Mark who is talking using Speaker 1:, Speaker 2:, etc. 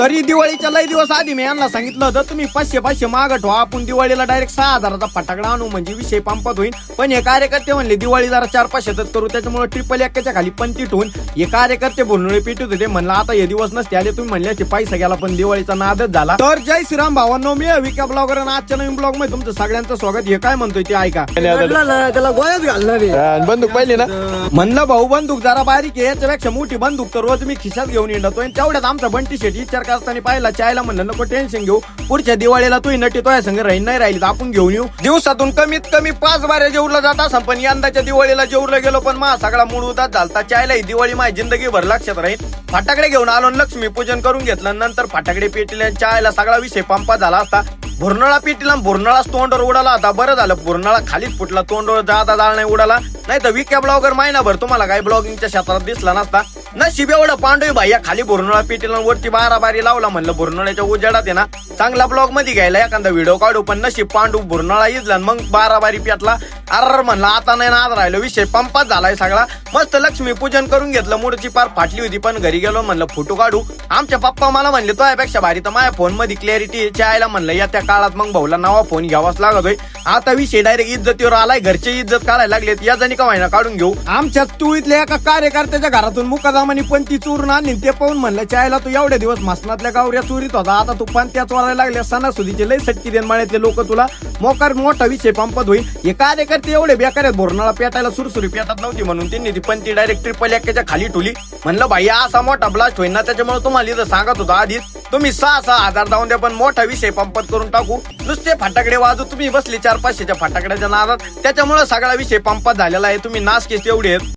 Speaker 1: तरी दिवाळीच्या लय दिवस आधी मी यांना सांगितलं होतं तुम्ही पाचशे पाचशे माग ठेवा आपण दिवाळीला डायरेक्ट सहा हजाराचा फटाकडा आणू म्हणजे विषय पंपत होईल पण हे कार्यकर्ते म्हणले दिवाळी जरा चार पाचशेतच करू त्याच्यामुळे ट्रिपल एक्काच्या खाली पंती ठेवून. हे कार्यकर्ते बोलणोळे पिटत होते म्हणलं आता हे दिवस नसते आले तुम्ही म्हणले असते पैसा गेला पण दिवाळीचा नादच झाला. तर जय श्रीराम भावांनो मी विका ब्लॉगर आणि आजच्या नवीन ब्लॉगमध्ये तुमचं सगळ्यांचं स्वागत. हे काय म्हणतोय ते ऐका.
Speaker 2: त्याला गोळ्यात घालणार
Speaker 3: बंदूक पाहिली ना?
Speaker 1: म्हणलं भाऊ बंदूक जरा बारीक आहे याच्यापेक्षा मोठी बंदूक तर रोज मी खिशात घेऊन आणि तेवढ्यात आमचा बंटी शेट विचार असताना पाहिला चायला म्हणलं नको टेन्शन घेऊ. पुढच्या दिवाळीला तू नटी तोया संग राहील नाही राहिली आपण घेऊन येऊ. दिवसातून कमीत कमी पाच बाऱ्या जेवला जात असं पण यंदाच्या दिवाळीला जेवलं गेलो पण मा सगळा मूड उदास झालता. चायला ही दिवाळी माझी जिंदगी भर लक्षात राहील फटाकडे घेऊन आलो लक्ष्मी पूजन करून घेतलं नंतर फटाकडे पेटले चायला सगळा विषय पंपा झाला असता. भुरणाळा पिटीला भुरनळाच तोंडवर उडाला आता बरं झालं भुरणाळा खालीच फुटला तोंडवर जाता जाळ नाही उडाला. नाही तर विक्या ब्लॉगर महिनाभर तुम्हाला काय ब्लॉगिंगच्या क्षेत्रात दिसला नसता. नशीब एवढं पांडवी भाई खाली भुरनळा पेटीला वरती बारा बारी लावला म्हणलं भुरणाळ्याच्या उजेडात आहे ना चांगला ब्लॉगमध्ये घ्यायला एखादा व्हिडिओ काढू पण नशीब पांडू भुरनळा इजला मग बारा बारी पेटला. अर म्हणलं आता नाही ना आज राहिलो विषय पंपात झालाय सगळा. मस्त लक्ष्मी पूजन करून घेतलं मूर्ती पार फाटली होती पण घरी गेलो म्हणलं फोटो काढू. आमच्या पप्पा मला म्हणले तो यापेक्षा भारी तर माझ्या फोनमध्ये क्लॅरिटी यायला म्हणलं या त्या काळात मग भाऊला नावा फोन घ्यावाच लागतोय आता विषय डायरेक्ट इज्जतीवर आलाय घरचे इज्जत काढायला लागलेत या जणी का महिना काढून घेऊ? आमच्या तुळीतल्या एका कार्यकर्त्याच्या घरातून मुकादामानी पण ती चोरून आणली ते पाहून म्हणलं चायला तू एवढ्या दिवस मासनातल्या गावऱ्या चोरीत होता. आता तू पण त्या चोरायला लागल्या. सणासुदीचे लय सटकी देण माळ्यातले लोक तुला. मोकार मोठा विषय पंपत होईल हे कार्यकर्ते एवढे बेकार आहेत भोरणाला पेटायला सुरसुरी पेटत नव्हती म्हणून त्यांनी ती पण ती डायरेक्ट ट्रिपल एक्याच्या खाली ठुली म्हणलं भाई असा मोठा ब्लास्ट होईल ना त्याच्यामुळे तुम्हाला इथं सांगत होतो आधीच. तुम्ही सहा सहा हजार जाऊन द्या पण मोठा विषय पंपत करून टाकू. नुसते फटाकडे वाजू तुम्ही बसले चार पाचशेच्या फटाकड्याच्या नादात. त्याच्यामुळे सगळा विषय पंपत झालेला आहे. तुम्ही नाश केस एवढे आहेत.